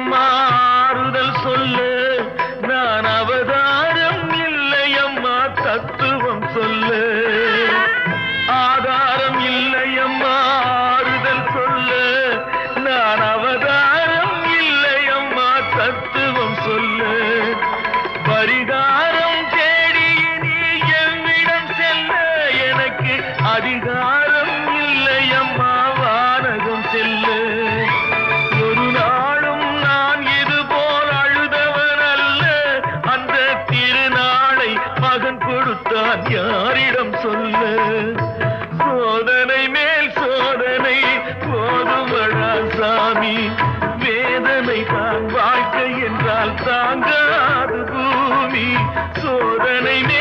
அம்மா ஆறுதல் சொல்லு. நான் அவதாரம் இல்லை அம்மா தத்துவம் சொல்லு. ஆதாரம் இல்லை அம்மா ஆறுதல் சொல்லு. நான் அவதாரம் இல்லை அம்மா தத்துவம் சொல்லு. பரிகாரம் தேடி நீ எவ்விடம் செல்ல எனக்கு அதிகாரம் திருநாளை மகன் கொடுத்தான் யாரிடம் சொல்ல? சோதனை மேல் சோதனை போதுமழா சாமி. வேதனை தான் வாழ்க்கை என்றால் தாங்காது பூமி. சோதனை மேல்